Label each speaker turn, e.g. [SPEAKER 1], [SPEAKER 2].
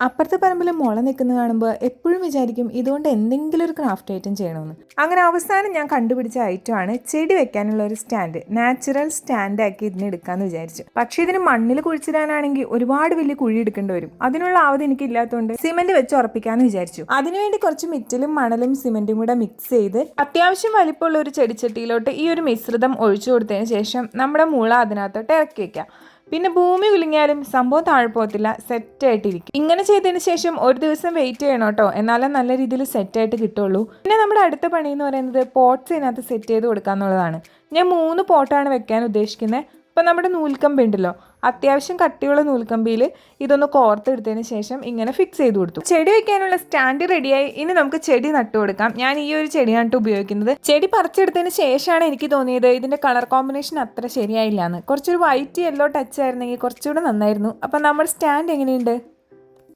[SPEAKER 1] അപ്പുറത്തെ പറമ്പിൽ മുള നിൽക്കുന്ന കാണുമ്പോൾ എപ്പോഴും വിചാരിക്കും ഇതുകൊണ്ട് എന്തെങ്കിലും ഒരു ക്രാഫ്റ്റ് ഐറ്റം ചെയ്യണമെന്ന് അങ്ങനെ അവസാനം ഞാൻ കണ്ടുപിടിച്ച ഐറ്റമാണ് ചെടി വെക്കാനുള്ള ഒരു സ്റ്റാൻഡ് നാച്ചുറൽ സ്റ്റാൻഡാക്കി ആക്കി ഇതിന് എടുക്കാമെന്ന് വിചാരിച്ചു. പക്ഷേ ഇതിന് മണ്ണിൽ കുഴിച്ചിടാനാണെങ്കിൽ ഒരുപാട് വലിയ കുഴി എടുക്കേണ്ടി വരും. അതിനുള്ള ആവത് എനിക്ക് ഇല്ലാത്തതുകൊണ്ട് സിമെന്റ് വെച്ച് ഉറപ്പിക്കാമെന്ന് വിചാരിച്ചു. അതിനുവേണ്ടി കുറച്ച് മിറ്റലും മണലും സിമെന്റും കൂടെ മിക്സ് ചെയ്ത് അത്യാവശ്യം വലിപ്പമുള്ള ഒരു ചെടിച്ചട്ടിയിലോട്ട് ഈ ഒരു മിശ്രിതം ഒഴിച്ചു കൊടുത്തതിന് ശേഷം നമ്മുടെ മുള അതിനകത്തോട്ട് ഇറക്കി വെക്കാം. പിന്നെ ഭൂമി കുലുങ്ങിയാലും സംഭവം താഴെ പോകത്തില്ല സെറ്റായിട്ടിരിക്കും ഇങ്ങനെ ചെയ്തതിന് ശേഷം ഒരു ദിവസം വെയിറ്റ് ചെയ്യണം കേട്ടോ എന്നാലേ നല്ല രീതിയിൽ സെറ്റായിട്ട് കിട്ടുള്ളൂ. പിന്നെ നമ്മുടെ അടുത്ത പണി എന്ന് പറയുന്നത് പോട്ട്സ് ഇതിനകത്ത് സെറ്റ് ചെയ്ത് കൊടുക്കുക എന്നുള്ളതാണ് ഞാൻ മൂന്ന് പോട്ടാണ് വെക്കാൻ ഉദ്ദേശിക്കുന്നത് ഇപ്പം നമ്മുടെ നൂൽക്കമ്പി ഉണ്ടല്ലോ അത്യാവശ്യം കട്ടിയുള്ള നൂൽക്കമ്പിയിൽ ഇതൊന്ന് കോർത്തെടുത്തതിന് ശേഷം ഇങ്ങനെ ഫിക്സ് ചെയ്ത് കൊടുത്തു. ചെടി വെക്കാനുള്ള സ്റ്റാൻഡ് റെഡിയായി ഇനി നമുക്ക് ചെടി നട്ടു കൊടുക്കാം. ഞാൻ ഈ ഒരു ചെടിയാണ് ഉപയോഗിക്കുന്നത് ചെടി പറിച്ചെടുത്തതിന് ശേഷമാണ് എനിക്ക് തോന്നിയത് ഇതിന്റെ കളർ കോമ്പിനേഷൻ അത്ര ശരിയായില്ല എന്ന് കുറച്ചൊരു വൈറ്റ് യെല്ലോ ടച്ച് ആയിരുന്നെങ്കിൽ കുറച്ചുകൂടെ നന്നായിരുന്നു. അപ്പം നമ്മുടെ സ്റ്റാൻഡ് എങ്ങനെയുണ്ട്?